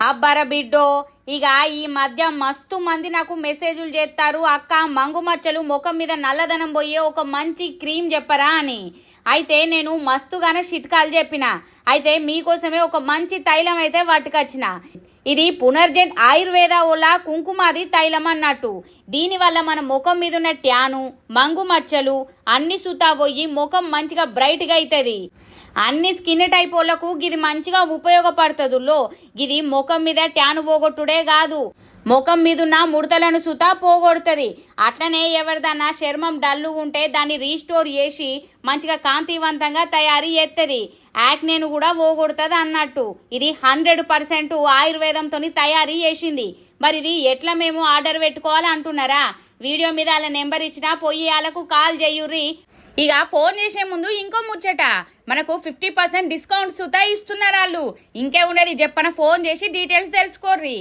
అబ్బర బిడ్డో ఇక ఈ మధ్య మస్తు మంది నాకు మెసేజ్లు చేస్తారు అక్క మంగు మచ్చలు ముఖం మీద నల్లదనం పోయే ఒక మంచి క్రీమ్ చెప్పరా అని. అయితే నేను మస్తుగానే చిట్కాలు చెప్పిన. అయితే మీకోసమే ఒక మంచి తైలం అయితే పట్టుకొచ్చిన ఇది పునర్జన్ ఆయుర్వేద వల్ల కుంకుమాది తైలం అన్నట్టు. దీనివల్ల మన ముఖం మీద ఉన్న ట్యాను మంగు మచ్చలు అన్ని సుతా పోయి ముఖం మంచిగా బ్రైట్గా అవుతుంది అన్ని స్కిన్ టైప్ వాళ్ళకు ఇది మంచిగా ఉపయోగపడుతుందిలో ఇది ముఖం మీద ట్యాన్ పోగొట్టుడే కాదు. ముఖం మీదున్న ముడతలను సుతా పోగొడుతుంది. అట్లనే ఎవరిదన్నా చర్మం డల్లు ఉంటే దాన్ని రీస్టోర్ చేసి మంచిగా కాంతివంతంగా తయారు చేస్తుంది యాక్నేను కూడా పోగొడుతుంది అన్నట్టు. ఇది హండ్రెడ్ పర్సెంట్ ఆయుర్వేదంతో తయారీ చేసింది. మరి ఇది ఎట్లా మేము ఆర్డర్ పెట్టుకోవాలి అంటున్నారా? వీడియో మీద వాళ్ళ నెంబర్ ఇచ్చినా పోయి వాళ్ళకు కాల్ చేయుర్రి. ఇక ఫోన్ చేసే ముందు ఇంకో ముచ్చట. మనకు ఫిఫ్టీ పర్సెంట్ డిస్కౌంట్ సుతా ఇస్తున్నారు వాళ్ళు. ఇంకే ఉన్నది చెప్పన ఫోన్ చేసి డీటెయిల్స్ తెలుసుకోర్రి.